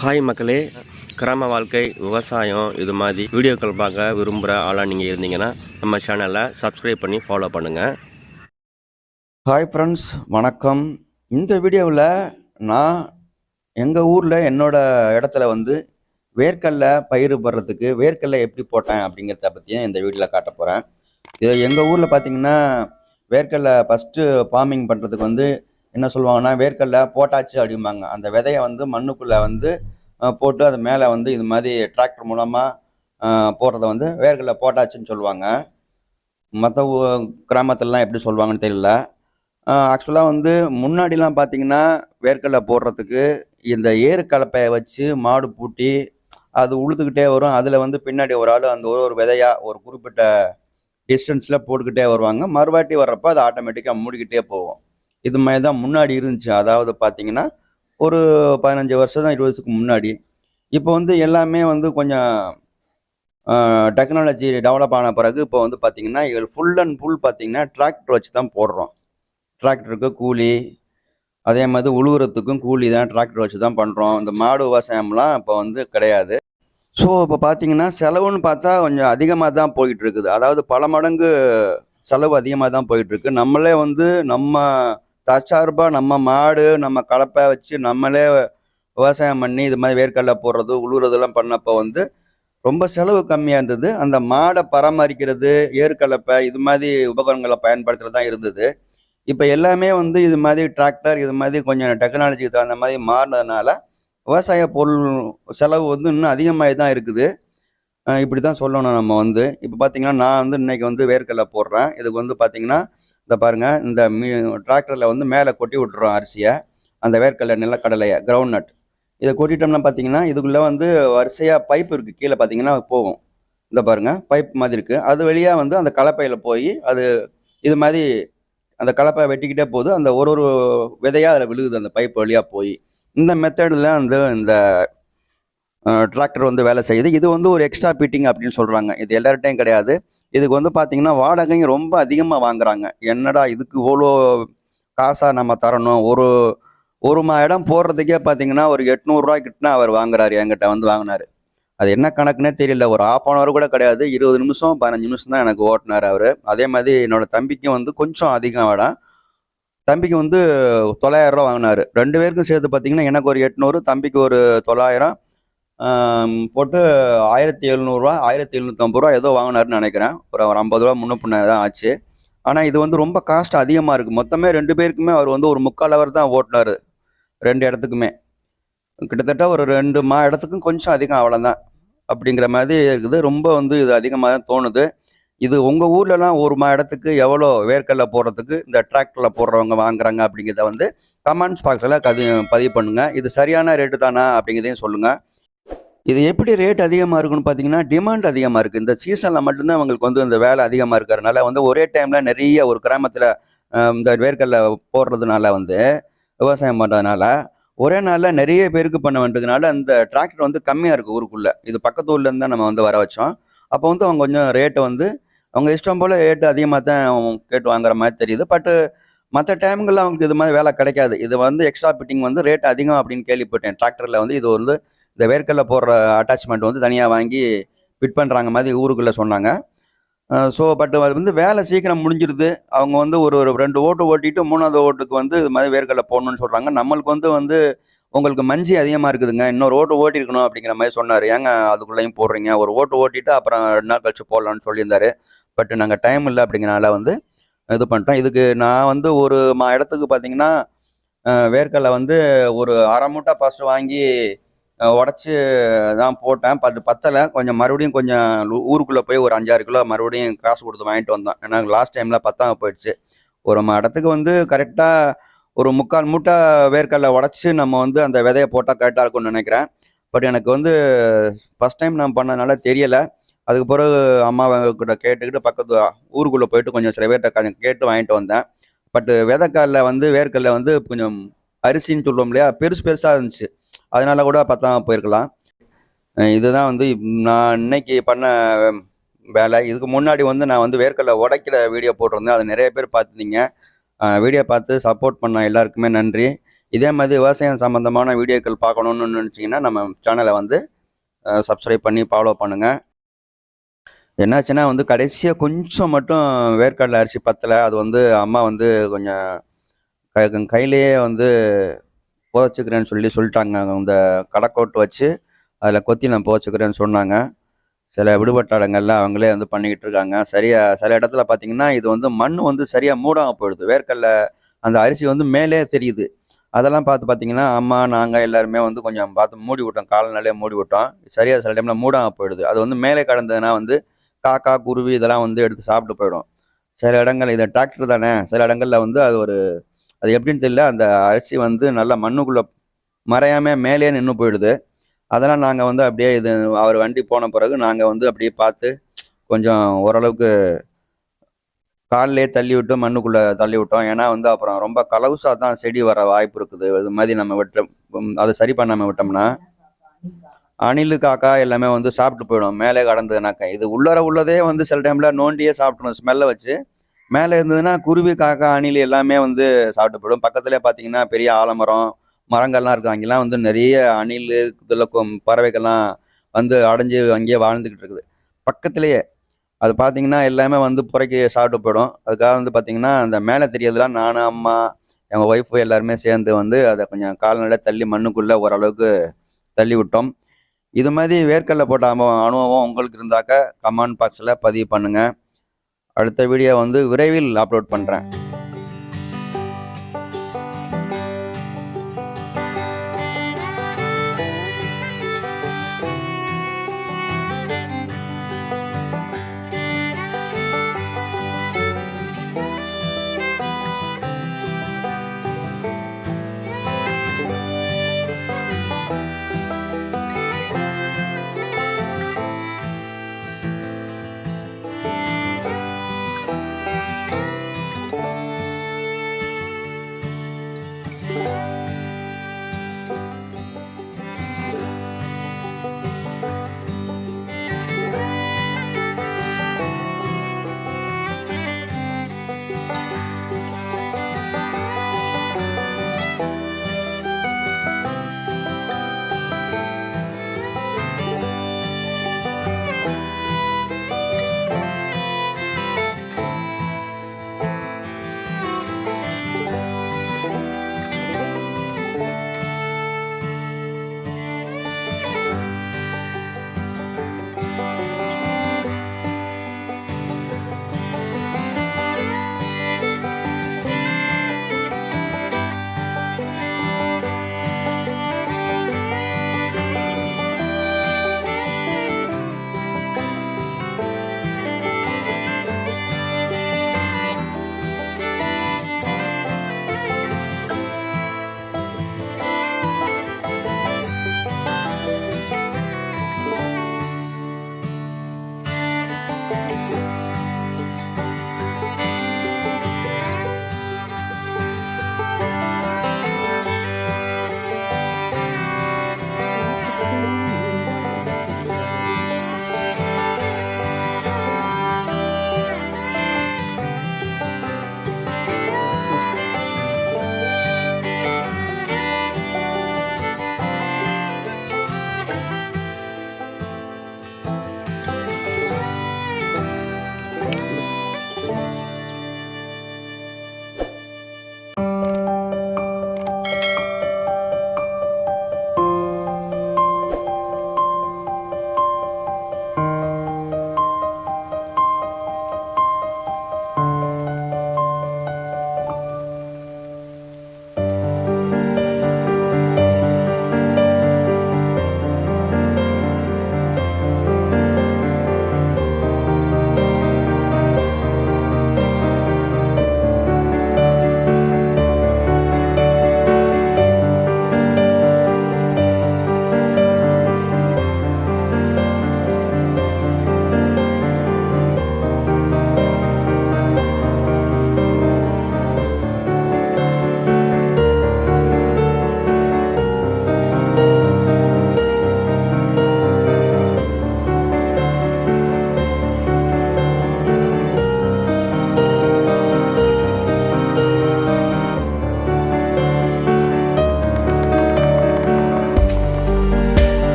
Hi மக்களே கிராம வாழ்க்கை விவசாயம் இது மாதிரி வீடியோக்கள் பார்க்க விரும்புகிற ஆளாக நீங்கள் இருந்தீங்கன்னா நம்ம சேனலை சப்ஸ்கிரைப் பண்ணி ஃபாலோ பண்ணுங்கள் ஹாய் ஃப்ரெண்ட்ஸ் வணக்கம். இந்த வீடியோவில் நான் எங்கள் ஊரில் என்னோடய இடத்துல வந்து வேர்க்கடல பயிர் போடுறதுக்கு வேர்க்கடலை எப்படி போட்டேன் அப்படிங்கிறத பற்றியும் இந்த வீடியோவில் காட்ட போகிறேன் இது எங்கள் ஊரில் பார்த்தீங்கன்னா வேர்க்கடலை ஃபஸ்ட்டு ஃபார்மிங் பண்ணுறதுக்கு வந்து என்ன சொல்லுவாங்கன்னா வேர்க்கடல போட்டாச்சு அப்படிம்பாங்க. அந்த விதையை வந்து மண்ணுக்குள்ளே வந்து போட்டு அது மேலே வந்து இது மாதிரி டிராக்டர் மூலமாக போடுறத வந்து வேர்க்கடல போட்டாச்சுன்னு சொல்லுவாங்க. மற்ற கிராமத்துலலாம் எப்படி சொல்லுவாங்கன்னு தெரியல. ஆக்சுவலாக வந்து முன்னாடிலாம் பார்த்தீங்கன்னா வேர்க்கடலை போடுறதுக்கு இந்த ஏறு கலப்பையை வச்சு மாடு பூட்டி அது உழுதுகிட்டே வரும். அதில் வந்து பின்னாடி ஒரு ஆள் அந்த ஒரு ஒரு விதையாக ஒரு குறிப்பிட்ட டிஸ்டன்ஸில் போட்டுக்கிட்டே வருவாங்க. மறுவாட்டி வர்றப்போ அது ஆட்டோமேட்டிக்காக மூடிக்கிட்டே போகும். இது மாதிரி தான் முன்னாடி இருந்துச்சு. அதாவது பார்த்தீங்கன்னா ஒரு பதினஞ்சு வருஷம் தான் இருபதுக்கு முன்னாடி. இப்போ வந்து எல்லாமே வந்து கொஞ்சம் டெக்னாலஜி டெவலப் ஆன பிறகு இப்போ வந்து பார்த்தீங்கன்னா ஃபுல் அண்ட் ஃபுல் பார்த்தீங்கன்னா டிராக்டர் வச்சு தான் போடுறோம். டிராக்டருக்கு கூலி அதே மாதிரி உழுவுறதுக்கும் கூலி தான் டிராக்டர் வச்சு தான் பண்ணுறோம் இந்த மாடு விவசாயம்லாம் இப்போ வந்து கிடையாது. ஸோ இப்போ பார்த்தீங்கன்னா செலவுன்னு பார்த்தா கொஞ்சம் அதிகமாக தான் போயிட்டு இருக்குது. அதாவது பல மடங்கு செலவு அதிகமாக தான் போயிட்டுருக்கு நம்மளே வந்து நம்ம தற்சார்பாக நம்ம மாடு நம்ம கலப்பை வச்சு நம்மளே விவசாயம் பண்ணி இது மாதிரி வேர்க்கடலை போடுறது உழுவுறதெல்லாம் பண்ணப்போ வந்து ரொம்ப செலவு கம்மியாக இருந்தது. அந்த மாடை பராமரிக்கிறது ஏற்கலப்பை இது மாதிரி உபகரணங்களை பயன்படுத்துகிறது தான் இருந்தது. இப்போ எல்லாமே வந்து இது மாதிரி டிராக்டர் இது மாதிரி கொஞ்சம் டெக்னாலஜிக்கு தகுந்த மாதிரி மாறினதுனால விவசாய பொருள் செலவு வந்து இன்னும் அதிகமாகி தான் இருக்குது. இப்படி தான் சொல்லணும் நம்ம வந்து. இப்போ பார்த்தீங்கன்னா நான் வந்து இன்னைக்கு வந்து வேர்க்கடலை போடுறேன். இதுக்கு வந்து பார்த்தீங்கன்னா இந்த பாருங்கள் இந்த மீ டிராக்டரில் வந்து மேலே கொட்டி விட்டுறோம் அரிசியை. அந்த வேர்க்கடலை நிலக்கடலையை கிரவுண்ட் நட் இதை கொட்டிட்டோம்னா பார்த்தீங்கன்னா இதுக்குள்ளே வந்து வரிசையாக பைப் இருக்குது கீழே பார்த்தீங்கன்னா போகும். இந்த பாருங்க. பைப் மாதிரி இருக்குது அது வழியாக வந்து அந்த கலப்பையில் போய் அது இது மாதிரி அந்த கலப்பை வெட்டிக்கிட்டே போது அந்த ஒரு ஒரு விதையாக அதில் விழுகுது அந்த பைப் வழியாக போய். இந்த மெத்தடில் வந்து இந்த டிராக்டர் வந்து வேலை செய்யுது. இது வந்து ஒரு எக்ஸ்ட்ரா பீட்டிங் அப்படின்னு சொல்கிறாங்க இது எல்லார்ட்டையும் கிடையாது. இதுக்கு வந்து பார்த்தீங்கன்னா வாடகையும் ரொம்ப அதிகமாக வாங்குறாங்க. என்னடா இதுக்கு இவ்வளோ காசாக நம்ம தரணும்? ஒரு ஒரு மா இடம் போடுறதுக்கே பார்த்தீங்கன்னா ஒரு எட்நூறுரூவா கிட்ட அவர் வாங்குறாரு என்கிட்ட வந்து வாங்கினார். அது என்ன கணக்குனே தெரியல. ஒரு ஆஃப் அன் ஹவர் கூட கிடையாது. இருபது நிமிஷம் பதினஞ்சு நிமிஷம் தான் எனக்கு ஓட்டினார் அவர். அதே மாதிரி என்னோட தம்பிக்கும் வந்து கொஞ்சம் அதிகம் இடம் தம்பிக்கு வந்து தொள்ளாயிரரூவா ரூபா ரெண்டு பேருக்கும் சேர்த்து பார்த்தீங்கன்னா எனக்கு ஒரு எட்நூறு தம்பிக்கு ஒரு தொள்ளாயிரம். போட்டு ஆயிரத்தி எழுநூறுவா ஆயிரத்தி எழுநூற்றம்பது ரூபா ஏதோ வாங்கினாருன்னு நினைக்கிறேன். ஒரு ஒரு ஐம்பது ரூபா முன்ன பின்ன தான் ஆச்சு. ஆனால் இது வந்து ரொம்ப காஸ்ட் அதிகமாக இருக்குது மொத்தமே ரெண்டு பேருக்குமே அவர் வந்து ஒரு முக்கால் அவர் தான் ஓட்டினார். ரெண்டு இடத்துக்குமே. கிட்டத்தட்ட ஒரு ரெண்டு மா இடத்துக்கும் கொஞ்சம் அதிகம் அவ்வளோதான் அப்படிங்கிற மாதிரி இருக்குது. ரொம்ப வந்து இது அதிகமாக தான் தோணுது. இது உங்கள் ஊர்லலாம் ஒரு மா இடத்துக்கு எவ்வளோ வேர்க்கல்ல போடுறதுக்கு இந்த டிராக்டரில் போடுறவங்க வாங்குறாங்க அப்படிங்கிறத வந்து கமெண்ட்ஸ் பாக்ஸில் கதி பதிவு பண்ணுங்கள் இது சரியான ரேட்டு தானா அப்படிங்கிறதையும் சொல்லுங்கள் இது எப்படி ரேட் அதிகமாக இருக்குன்னு பார்த்தீங்கன்னா டிமாண்ட் அதிகமாக இருக்குது இந்த சீசனில் மட்டும்தான் அவங்களுக்கு வந்து இந்த வேலை அதிகமாக இருக்கிறதுனால வந்து ஒரே டைமில் நிறைய ஒரு கிராமத்தில் இந்த வேர்க்கல்ல போடுறதுனால வந்து விவசாயம் பண்ணுறதுனால ஒரே நாளில் நிறைய பேருக்கு பண்ண வேண்டியதுனால அந்த டிராக்டர் வந்து கம்மியாக இருக்குது ஊருக்குள்ளே. இது பக்கத்து ஊர்லேருந்து தான் நம்ம வந்து வர வச்சோம். அப்போ வந்து அவங்க கொஞ்சம் ரேட்டை வந்து அவங்க இஷ்டம் போல் ரேட்டு அதிகமாக தான் கேட்டு வாங்குற மாதிரி தெரியுது. பட்டு மற்ற டைம்களில் அவங்களுக்கு இது மாதிரி வேலை கிடைக்காது. இது வந்து எக்ஸ்ட்ரா ஃபிட்டிங் வந்து ரேட் அதிகம் அப்படின்னு கேள்விப்பட்டேன். டிராக்டரில் வந்து இது வந்து இந்த வேர்க்கல்ல போடுற அட்டாச்மெண்ட் வந்து தனியாக வாங்கி ஃபிட் பண்ணுறாங்க மாதிரி ஊருக்குள்ளே சொன்னாங்க. ஸோ பட் அது வந்து வேலை சீக்கிரம் முடிஞ்சிருது. அவங்க வந்து ஒரு ஒரு ரெண்டு ஓட்டு ஓட்டிட்டு மூணாவது ஓட்டுக்கு வந்து இது மாதிரி வேர்க்கல்ல போடணும்னு சொல்கிறாங்க நம்மளுக்கு வந்து வந்து உங்களுக்கு மஞ்சி அதிகமாக இருக்குதுங்க. இன்னொரு ஓட்டு ஓட்டிருக்கணும் அப்படிங்கிற மாதிரி சொன்னார். ஏங்க அதுக்குள்ளேயும் போடுறீங்க? ஒரு ஓட்டு ஓட்டிட்டு அப்புறம் ரெண்டு நாள் கழிச்சு போடலாம்னு சொல்லியிருந்தாரு. பட் நாங்கள் டைம் இல்லை அப்படிங்கிறனால வந்து இது பண்ணிட்டோம். இதுக்கு நான் வந்து ஒரு மா இடத்துக்கு பார்த்தீங்கன்னா வேர்க்கடலை வந்து ஒரு அரை மூட்டை ஃபஸ்ட்டு வாங்கி உடச்சி தான் போட்டேன். பத்து பத்தலை. கொஞ்சம் மறுபடியும் கொஞ்சம் ஊருக்குள்ளே போய் ஒரு அஞ்சாறு கிலோ மறுபடியும் காசு கொடுத்து வாங்கிட்டு வந்தோம் ஏன்னா லாஸ்ட் டைமில் பத்தாம போயிடுச்சு. ஒரு ம இடத்துக்கு வந்து கரெக்டாக ஒரு முக்கால் மூட்டை வேர்க்கடலை உடச்சி நம்ம வந்து அந்த விதையை போட்டால் கரெக்டாக இருக்கும்னு நினைக்கிறேன். பட் எனக்கு வந்து ஃபஸ்ட் டைம் நான் பண்ணதுனால தெரியலை. அதுக்கு பிறகு அம்மாவை கிட்ட கேட்டுக்கிட்டு பக்கத்து ஊருக்குள்ளே போயிட்டு கொஞ்சம் சில பேர்கிட்ட கொஞ்சம் கேட்டு வாங்கிட்டு வந்தேன். பட் விதைக்கல்ல வந்து வேர்க்கடலை வந்து கொஞ்சம் அரிசின்னு சொல்லுவோம் இல்லையா? பெருசு பெருசாக இருந்துச்சு. அதனால கூட பத்தாம போயிருக்கலாம். இதுதான் வந்து நான் இன்னைக்கு பண்ண வேலை. இதுக்கு முன்னாடி வந்து நான் வந்து வேர்க்கடலை உடைக்கிற வீடியோ போட்டிருந்தேன். அதை நிறைய பேர் பார்த்துருந்தீங்க வீடியோ பார்த்து சப்போர்ட் பண்ண எல்லாருக்குமே நன்றி. இதே மாதிரி விவசாயம் சம்மந்தமான வீடியோக்கள் பார்க்கணுன்னு நினச்சிங்கன்னா நம்ம சேனலை வந்து சப்ஸ்கிரைப் பண்ணி ஃபாலோ பண்ணுங்கள் என்னாச்சுன்னா வந்து கடைசியாக கொஞ்சம் மட்டும் வேர்க்கடலை அரிசி பத்தலை. அது வந்து அம்மா வந்து கொஞ்சம் கையிலேயே வந்து புதைச்சிக்கிறேன்னு சொல்லி சொல்லிட்டாங்க. அந்த கடைக்கோட்டு வச்சு அதில் கொத்தி நான் புதைச்சிக்கிறேன்னு சொன்னாங்க. சில விடுபட்ட இடங்கள்ல அவங்களே வந்து பண்ணிக்கிட்டு இருக்காங்க. சரியா சில இடத்துல பார்த்தீங்கன்னா இது வந்து மண் வந்து சரியாக மூடாமல் போயிடுது. வேர்க்கல்ல அந்த அரிசி வந்து மேலே தெரியுது. அதெல்லாம் பார்த்து பார்த்தீங்கன்னா அம்மா நாங்கள் எல்லாருமே வந்து கொஞ்சம் பார்த்து மூடி விட்டோம். கால்நிலையே மூடி விட்டோம். சரியாக சில டைமில் மூடாமல் போயிடுது. அது வந்து மேலே கடந்ததுன்னா வந்து காக்கா குருவி இதெல்லாம் வந்து எடுத்து சாப்பிட்டு போயிடும். சில இடங்கள் இது டிராக்டர் தானே? சில இடங்களில் வந்து அது ஒரு அது எப்படின்னு தெரியல. அந்த அரிசி வந்து நல்லா மண்ணுக்குள்ளே மறையாமல் மேலேயே நின்று போயிடுது. அதெல்லாம் நாங்கள் வந்து அப்படியே இது அவர் வண்டி போன பிறகு நாங்கள் வந்து அப்படியே பார்த்து கொஞ்சம் ஓரளவுக்கு காலிலே தள்ளி விட்டு மண்ணுக்குள்ளே தள்ளி விட்டோம். ஏன்னா வந்து அப்புறம் ரொம்ப கலவுசாக தான் செடி வர வாய்ப்பு இருக்குது. இது மாதிரி நம்ம விட்டு அதை சரி பண்ணாமல் விட்டோம்னா அணிலு காக்கா எல்லாமே வந்து சாப்பிட்டு போயிடும். மேலே கடந்ததுனாக்கா. இது உள்ளர உள்ளதே வந்து சில டைமில் நோண்டியே சாப்பிடணும். ஸ்மெல்லை வச்சு மேலே இருந்ததுன்னா குருவி காக்கா அணில் எல்லாமே வந்து சாப்பிட்டு போயிடும் பக்கத்துலேயே பார்த்தீங்கன்னா பெரிய ஆலமரம் மரங்கள்லாம் இருக்குது அங்கெல்லாம் வந்து நிறைய அணில் இதில் பறவைகள்லாம் வந்து அடைஞ்சு அங்கேயே வாழ்ந்துக்கிட்டு இருக்குது. பக்கத்துலேயே அது பார்த்தீங்கன்னா எல்லாமே வந்து புறக்கி சாப்பிட்டு போயிடும் அதுக்காக வந்து பார்த்தீங்கன்னா அந்த மேலே தெரியறதுலாம் நானும் அம்மா எங்கள் ஒய்ஃபு எல்லாருமே சேர்ந்து வந்து அதை கொஞ்சம் கால்நடை தள்ளி மண்ணுக்குள்ளே ஓரளவுக்கு தள்ளி விட்டோம். இது மாதிரி வேர்க்கடலை போட்ட அனுபவம் அனுபவம் உங்களுக்கு இருந்தாக்க கமெண்ட் பாக்ஸில் பதிவு பண்ணுங்கள் அடுத்த வீடியோ வந்து விரைவில் அப்லோட் பண்ணுறேன்